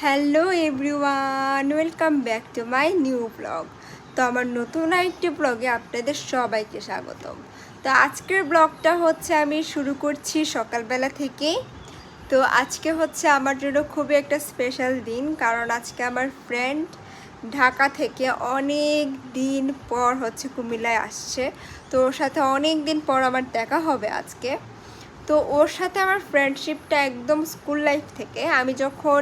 Hello everyone, welcome back to my new blog. তো আমার নতুন আরেকটি ব্লগে আপনাদের সবাইকে স্বাগতম। তো আজকের ব্লগটা হচ্ছে আমি শুরু করছি সকালবেলা থেকেই তো আজকে হচ্ছে আমার জন্য খুবই একটা স্পেশাল দিন, কারণ আজকে আমার ফ্রেন্ড ঢাকা থেকে অনেক দিন পর হচ্ছে কুমিল্লায় আসছে। তো ওর সাথে অনেক দিন পর আমার দেখা হবে আজকে। তো ওর সাথে আমার ফ্রেন্ডশিপটা একদম স্কুল লাইফ থেকে। আমি যখন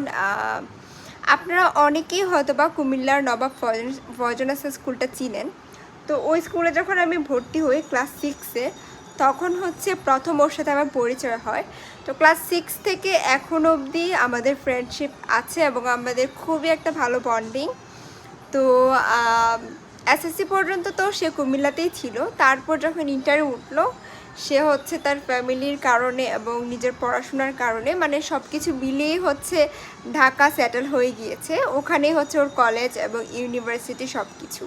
আপনারা অনেকেই হয়তো বা কুমিল্লার নবাব ফয়জনাসা স্কুলটা চিনেন। তো ওই স্কুলে যখন আমি ভর্তি হই ক্লাস সিক্সে তখন হচ্ছে প্রথম ওর সাথে আমার পরিচয় হয়। তো ক্লাস সিক্স থেকে এখন অবধি আমাদের ফ্রেন্ডশিপ আছে এবং আমাদের খুবই একটা ভালো বন্ডিং তো এসএসসি পর্যন্ত তো সে কুমিল্লাতেই ছিল। তারপর যখন ইন্টারভিউ উঠল সে হচ্ছে তার ফ্যামিলির কারণে এবং নিজের পড়াশোনার কারণে মানে সব কিছু মিলিয়েই হচ্ছে ঢাকা সেটেল হয়ে গিয়েছে। ওখানেই হচ্ছে ওর কলেজ এবং ইউনিভার্সিটি সব কিছু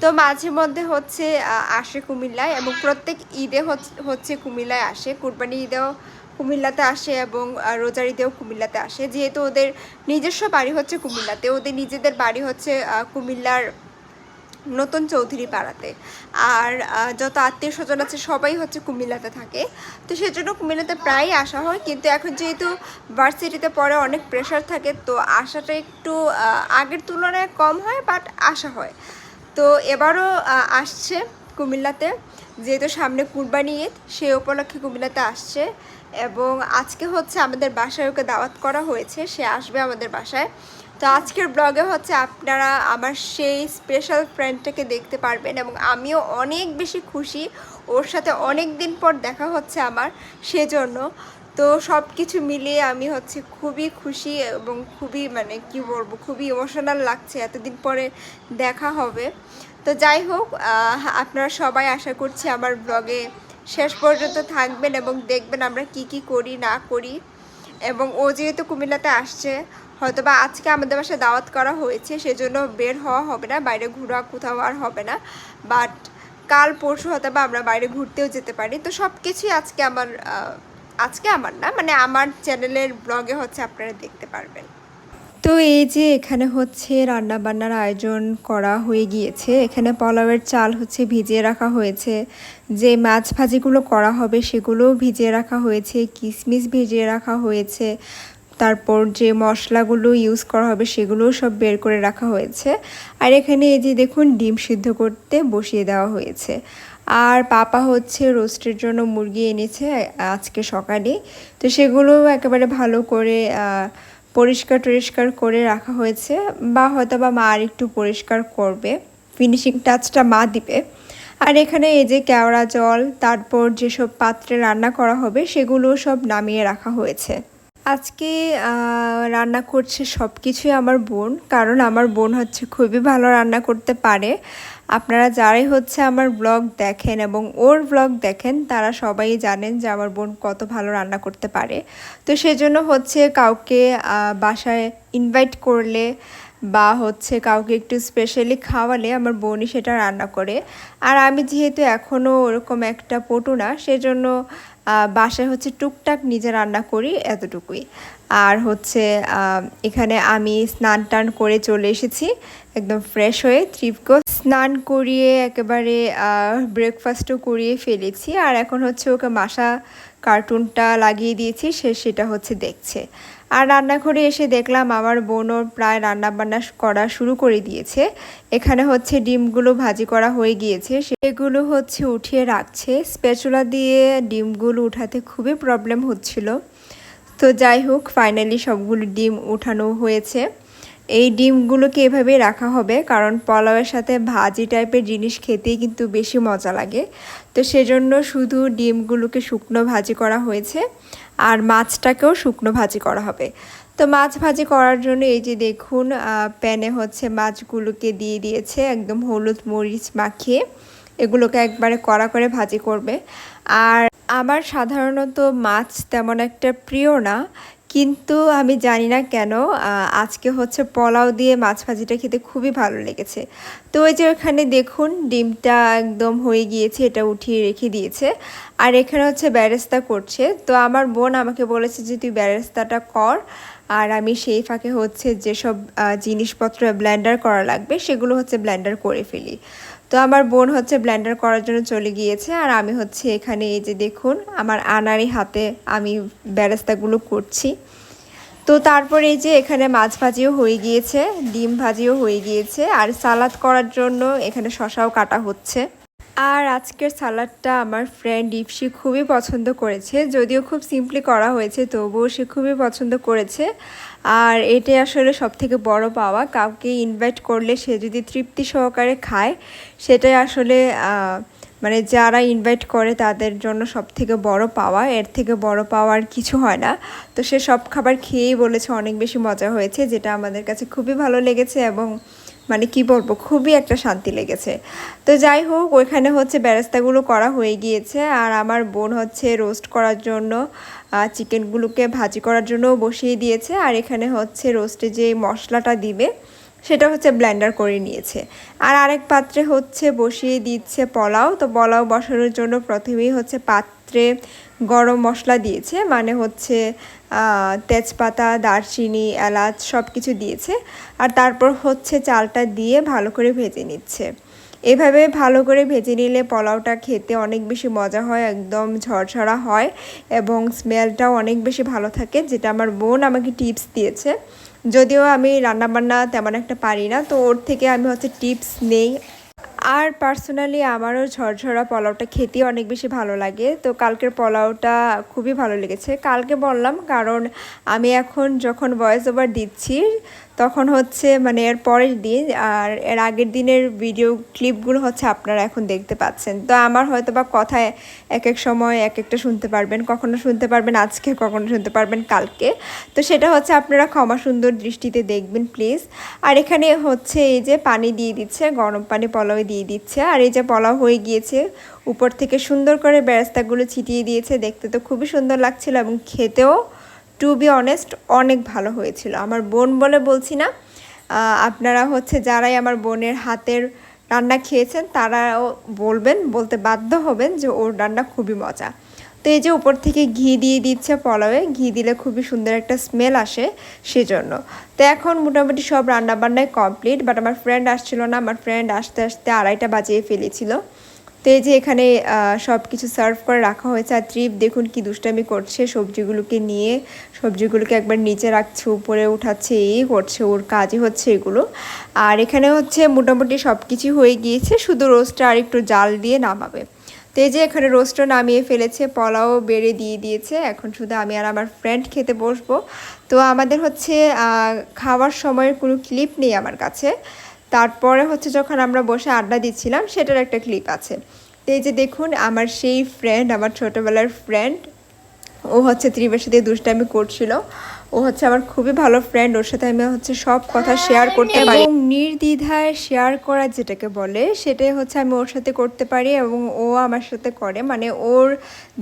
তো মাঝে মধ্যে হচ্ছে আসে কুমিল্লায় এবং প্রত্যেক ঈদে হচ্ছে কুমিল্লায় আসে। কুরবানি ঈদেও কুমিল্লাতে আসে এবং রোজার ঈদেও কুমিল্লাতে আসে। যেহেতু ওদের নিজস্ব বাড়ি হচ্ছে কুমিল্লাতে, ওদের নিজেদের বাড়ি হচ্ছে কুমিল্লার নতুন চৌধুরী পাড়াতে। আর যত আত্মীয় স্বজন আছে, সবাই হচ্ছে কুমিল্লাতে থাকে। তো সেজন্য কুমিল্লাতে প্রায়ই আসা হয়। কিন্তু এখন যেহেতু ভার্সিটিতে পরে অনেক প্রেশার থাকে, তো আসাটা একটু আগের তুলনায় কম হয় বাট আসা হয়। তো এবারও আসছে কুমিল্লাতে। যেহেতু সামনে কুরবানি ঈদ, সেই উপলক্ষে কুমিল্লাতে আসছে। এবং আজকে হচ্ছে আমাদের বাসায় ওকে দাওয়াত করা হয়েছে। সে আসবে আমাদের বাসায়। তো আজকের ব্লগে হচ্ছে আপনারা আমার সেই স্পেশাল ফ্রেন্ডটাকে দেখতে পারবেন এবং আমিও অনেক বেশি খুশি। ওর সাথে অনেক দিন পর দেখা হচ্ছে আমার সেজন্য। তো সব কিছু মিলিয়ে আমি হচ্ছে খুবই খুশি এবং খুবই মানে কি বলব, খুবই ইমোশনাল লাগছে এতদিন পরে দেখা হবে। তো যাই হোক আপনারা সবাই আশা করছি আমার ব্লগে শেষ পর্যন্ত থাকবেন এবং দেখবেন আমরা কি কি করি, না করি। এবং ও যেহেতু কুমিল্লাতে আসছে হয়তো বা আজকে আমাদের বাসায় দাওয়াত করা হয়েছে, সেজন্য বের হওয়া হবে না, বাইরে ঘোরা কোথাও আর হবে না। বাট কাল পরশু হয়তো বা আমরা বাইরে ঘুরতেও যেতে পারি। তো সব কিছুই আজকে আমার আজকে আমার না মানে আমার চ্যানেলের ব্লগে হচ্ছে আপনারা দেখতে পারবেন। তো এই যে এখানে হচ্ছে রান্না বান্নার আয়োজন করা হয়ে গিয়েছে। এখানে পোলাওয়ের চাল হচ্ছে ভিজিয়ে রাখা হয়েছে। যে মাছ ভাজিগুলো করা হবে সেগুলোও ভিজিয়ে রাখা হয়েছে কিশমিশ ভিজিয়ে রাখা হয়েছে। তারপর যে মশলাগুলো ইউজ করা হবে সেগুলোও সব বের করে রাখা হয়েছে। আর এখানে এই যে দেখুন, ডিম সিদ্ধ করতে বসিয়ে দেওয়া হয়েছে। আর পাপা হচ্ছে রোস্টের জন্য মুরগি এনেছে আজকে সকালে। তো সেগুলো একেবারে ভালো করে পরিষ্কার টরিষ্কার করে রাখা হয়েছে বা হয়তো বা মা আর একটু পরিষ্কার করবে। ফিনিশিং টাচটা মা দিবে। আর এখানে এই যে কেওড়া জল, তারপর যেসব পাত্রে রান্না করা হবে সেগুলো সব নামিয়ে রাখা হয়েছে। আজকে রান্না করছে সব কিছুই আমার বোন, কারণ আমার বোন হচ্ছে খুবই ভালো রান্না করতে পারে। আপনারা যারাই হচ্ছে আমার ব্লগ দেখেন এবং ওর ব্লগ দেখেন, তারা সবাই জানেন যে আমার বোন কত ভালো রান্না করতে পারে। তো সেজন্য হচ্ছে কাউকে বাসায় ইনভাইট করলে বা হচ্ছে কাউকে একটু স্পেশালি খাওয়ালে আমার বোনই সেটা রান্না করে। আর আমি যেহেতু এখনও ওরকম একটা পটু না, সেজন্য বাসায় হচ্ছে টুকটাক নিজে রান্না করি এতটুকুই। আর হচ্ছে এখানে আমি স্নান টান করে চলে এসেছি, একদম ফ্রেশ হয়ে ত্রিপকো স্নান করিয়ে একেবারে ব্রেকফাস্টও করিয়ে ফেলেছি। আর এখন হচ্ছে ওকে মাসা কার্টুনটা লাগিয়ে দিয়েছি, সে সেটা হচ্ছে দেখছে। আর রান্নাঘরে এসে দেখলাম আমার বোনও প্রায় রান্না বান্না করা শুরু করে দিয়েছে। এখানে হচ্ছে ডিমগুলো ভাজি করা হয়ে গিয়েছে। সেগুলো হচ্ছে উঠিয়ে রাখছে। স্প্যাচুলা দিয়ে ডিমগুলো উঠাতে খুবই প্রবলেম হচ্ছিল। তো যাই হোক ফাইনালি সবগুলো ডিম উঠানো হয়েছে। এই ডিমগুলোকে এভাবে রাখা হবে, কারণ পোলাওয়ের সাথে ভাজি টাইপের জিনিস খেতেই কিন্তু বেশি মজা লাগে। তো সেজন্য শুধু ডিমগুলোকে শুকনো ভাজি করা হয়েছে, আর মাছটাকেও শুকনো ভাজি করা হবে। তো মাছ ভাজি করার জন্য এই যে দেখুন প্যানে হচ্ছে মাছগুলোকে দিয়ে দিয়েছে একদম হলুদ মরিচ মাখিয়ে, এগুলোকে একবারে কড়া করে ভাজি করবে। আর আমার সাধারণত মাছ তেমন একটা প্রিয় না কিন্তু আমি জানি না কেন আজকে হচ্ছে পোলাও দিয়ে মাছ ভাজিটা খেতে খুবই ভালো লেগেছে। তো ওই যে ওখানে দেখুন, ডিমটা একদম হয়ে গিয়েছে, এটা উঠিয়ে রেখে দিয়েছে। আর এখানে হচ্ছে ব্যারেস্তা করছে। তো আমার বোন আমাকে বলেছে যে, তুই ব্যারেস্তাটা কর। আর আমি সেই ফাঁকে হচ্ছে যেসব জিনিসপত্র ব্লেন্ডার করা লাগবে, সেগুলো হচ্ছে ব্লেন্ডার করে ফেলি। তো আমার বোন হচ্ছে ব্ল্যান্ডার করার জন্য চলে গিয়েছে আর আমি হচ্ছে এখানে এই যে দেখুন, আমার আনারি হাতে আমি ব্যারেস্তাগুলো করছি। তো তারপর এই যে এখানে মাছ ভাজিও হয়ে গিয়েছে, ডিম ভাজিও হয়ে গিয়েছে আর সালাদ করার জন্য এখানে শশাও কাটা হচ্ছে। আর আজকের সালাডটা আমার ফ্রেন্ড ইপসি খুবই পছন্দ করেছে, যদিও খুব সিম্পলি করা হয়েছে, তবুও সে খুবই পছন্দ করেছে। আর এটাই আসলে সব থেকে বড় পাওয়া, কাউকে ইনভাইট করলে সে যদি তৃপ্তি সহকারে খায়, সেটাই আসলে মানে যারা ইনভাইট করে তাদের জন্য সব থেকে বড় পাওয়া, এর থেকে বড় পাওয়ার কিছু হয় না। তো সে সব খাবার খেয়েই বলেছে, অনেক বেশি মজা হয়েছে, যেটা আমাদের কাছে খুবই ভালো লেগেছে এবং মানে কি বলব, খুবই একটা শান্তি লেগেছে। তো যাই হোক, ওইখানে হচ্ছে ব্যারেস্তাগুলো করা হয়ে গিয়েছে। আর আমার বোন হচ্ছে রোস্ট করার জন্য চিকেনগুলোকে ভাজি করার জন্য বসিয়ে দিয়েছে। আর এখানে হচ্ছে রোস্টে যে মশলাটা দিবে, সেটা হচ্ছে ব্লেন্ডার করে নিয়েছে। আর আরেক পাত্রে হচ্ছে বসিয়ে দিচ্ছে পোলাও। তো পোলাও বসানোর জন্য প্রথমেই হচ্ছে পাত্রে গরম মশলা দিয়েছে মানে হচ্ছে তেজপাতা, দারচিনি, এলাচ সব কিছু দিয়েছে। আর তারপর হচ্ছে চালটা দিয়ে ভালো করে ভেজে নিচ্ছে। এভাবে ভালো করে ভেজে নিলে পোলাওটা খেতে অনেক বেশি মজা হয়, একদম ঝরঝরা হয় এবং স্মেলটাও অনেক বেশি ভালো থাকে, যেটা আমার বোন আমাকে টিপস দিয়েছে। যদিও আমি রান্নাবান্না তেমন একটা পারি না, তো ওর থেকে আমি হচ্ছে টিপস নেই। আর পার্সোনালি আমারও ঝরঝরা পোলাওটা খেতে অনেক বেশি ভালো লাগে। তো কালকের পোলাওটা খুবই ভালো লেগেছে। কালকে বললাম, কারণ আমি এখন যখন ভয়েস ওভার দিচ্ছি তখন হচ্ছে মানে এর পরের দিন আর এর আগের দিনের ভিডিও ক্লিপগুলো হচ্ছে আপনারা এখন দেখতে পাচ্ছেন। তো আমার হয়তো বা কথায় এক এক সময় এক একটা শুনতে পারবেন, কখনো শুনতে পারবেন আজকে, কখনো শুনতে পারবেন কালকে। তো সেটা হচ্ছে আপনারা ক্ষমা সুন্দর দৃষ্টিতে দেখবেন প্লিজ আর এখানে হচ্ছে এই যে পানি দিয়ে দিচ্ছে, গরম পানি পলাও দিয়ে দিচ্ছে। আর এই যে পলাও হয়ে গিয়েছে, উপর থেকে সুন্দর করে বেরেস্তাগুলো ছিটিয়ে দিয়েছে, দেখতে তো খুবই সুন্দর লাগছিল এবং খেতেও টু বি অনেস্ট অনেক ভালো হয়েছিল। আমার বোন বলে বলছি না আপনারা হচ্ছে যারাই আমার বোনের হাতের রান্না খেয়েছেন, তারাও বলবেন, বলতে বাধ্য হবেন যে ওর রান্না খুবই মজা। তো এই যে উপর থেকে ঘি দিয়ে দিচ্ছে পোলাওয়ে, ঘি দিলে খুবই সুন্দর একটা স্মেল আসে সেজন্য। তো এখন মোটামুটি সব রান্নাবান্নায় কমপ্লিট বাট আমার ফ্রেন্ড আসছিল না, আমার ফ্রেন্ড আসতে আসতে আড়াইটা বাজিয়ে ফেলেছিল। তো এই যে এখানে সব কিছু সার্ভ করে রাখা হয়েছে। আর ত্রিপ, দেখুন কি দুষ্টামি করছে। সবজিগুলোকে নিয়ে, সবজিগুলোকে একবার নিচে রাখছে, উপরে উঠাচ্ছে, এই করছে, ওর কাজই হচ্ছে এগুলো। আর এখানে হচ্ছে মোটামুটি সব কিছু হয়ে গিয়েছে, শুধু রোস্টটা আর একটু জাল দিয়ে নামাবে। তো এই যে এখানে রোস্টও নামিয়ে ফেলেছে, পলাও বেড়ে দিয়ে দিয়েছে। এখন শুধু আমি আর আমার ফ্রেন্ড খেতে বসবো। তো আমাদের হচ্ছে খাওয়ার সময়ের কোনো ক্লিপ নেই আমার কাছে। তারপরে হচ্ছে যখন আমরা বসে আড্ডা দিচ্ছিলাম সেটার একটা ক্লিপ আছে। তো এই যে দেখুন আমার সেই ফ্রেন্ড আমার ছোটোবেলার ফ্রেন্ড ও হচ্ছে ত্রিবের সাথে দুষ্টামি করছিল। ও হচ্ছে আমার খুবই ভালো ফ্রেন্ড ওর সাথে আমি হচ্ছে সব কথা শেয়ার করতে পারি। এবং নির্দ্বিধায় শেয়ার করা যেটাকে বলে সেটাই হচ্ছে আমি ওর সাথে করতে পারি এবং ও আমার সাথে করে। মানে ওর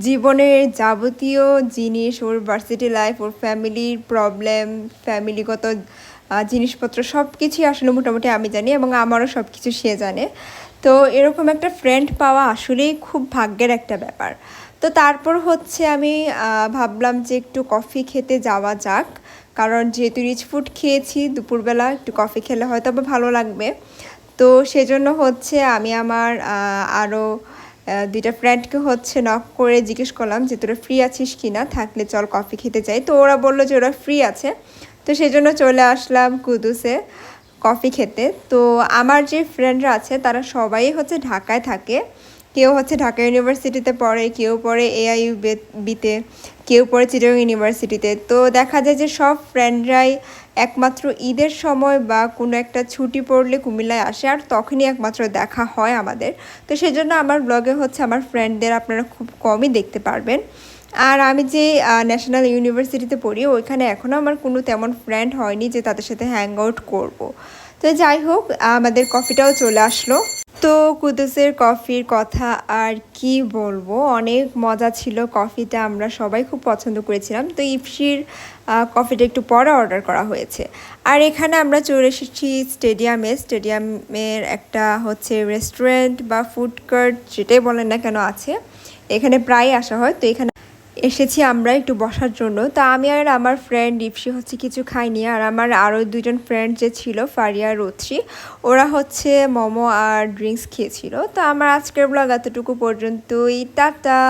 জীবনের যাবতীয় জিনিস ওর ভার্সিটি লাইফ ওর ফ্যামিলির প্রবলেম ফ্যামিলিগত জিনিসপত্র সব কিছুই আসলে মোটামুটি আমি জানি এবং আমারও সব কিছু সে জানে। তো এরকম একটা ফ্রেন্ড পাওয়া আসলেই খুব ভাগ্যের একটা ব্যাপার। তো তারপর হচ্ছে আমি ভাবলাম যে একটু কফি খেতে যাওয়া যাক। কারণ যেহেতু রিচ ফুড খেয়েছি, দুপুরবেলা একটু কফি খেলে হয়তো বা ভালো লাগবে। তো সেজন্য হচ্ছে আমি আমার আরও দুইটা ফ্রেন্ডকে হচ্ছে নক করে জিজ্ঞেস করলাম যে তোরা ফ্রি আছিস কি না থাকলে চল কফি খেতে যাই। তো ওরা বলল যে ওরা ফ্রি আছে। তো সেই জন্য চলে আসলাম কুদুসে কফি খেতে। তো আমার যে ফ্রেন্ডরা আছে, তারা সবাই হচ্ছে ঢাকায় থাকে। কেউ হচ্ছে ঢাকা ইউনিভার্সিটিতে পড়ে, কেউ পড়ে এআইইউ বিতে কেউ পড়ে চিটাগং ইউনিভার্সিটিতে তো দেখা যায় যে সব ফ্রেন্ডরাই একমাত্র ঈদের সময় বা কোনো একটা ছুটি পড়লে কুমিল্লায় আসে আর তখনই একমাত্র দেখা হয় আমাদের। তো সেজন্য আমার ব্লগে হচ্ছে আমার ফ্রেন্ডদের আপনারা খুব কমই দেখতে পারবেন। আর আমি যে ন্যাশনাল ইউনিভার্সিটিতে পড়ি, ওইখানে এখনও আমার কোনো তেমন ফ্রেন্ড হয়নি যে তাদের সাথে হ্যাং আউট করব। তো যাই হোক, আমাদের কফিটাও চলে আসলো। তো কুদুসের কফির কথা আর কি বলব? অনেক মজা ছিল কফিটা আমরা সবাই খুব পছন্দ করেছিলাম। তো ইপসির কফিটা একটু পরে অর্ডার করা হয়েছে। আর এখানে আমরা চলে এসেছি স্টেডিয়ামে স্টেডিয়ামের একটা হচ্ছে রেস্টুরেন্ট বা ফুড কার্ট যেটাই বলেন না কেন আছে। এখানে প্রায় আসা হয়। তো এখানে এসেছি আমরা একটু বসার জন্য। তা আমি আর আমার ফ্রেন্ড ইপসি হচ্ছে কিছু খাইনি আর আমার আরও দুজন ফ্রেন্ড যে ছিল, ফারিয়া রোত্রি, ওরা হচ্ছে মোমো আর ড্রিঙ্কস খেয়েছিল। তো আমার আজকের ব্লগ এতটুকু পর্যন্তই। টাটা!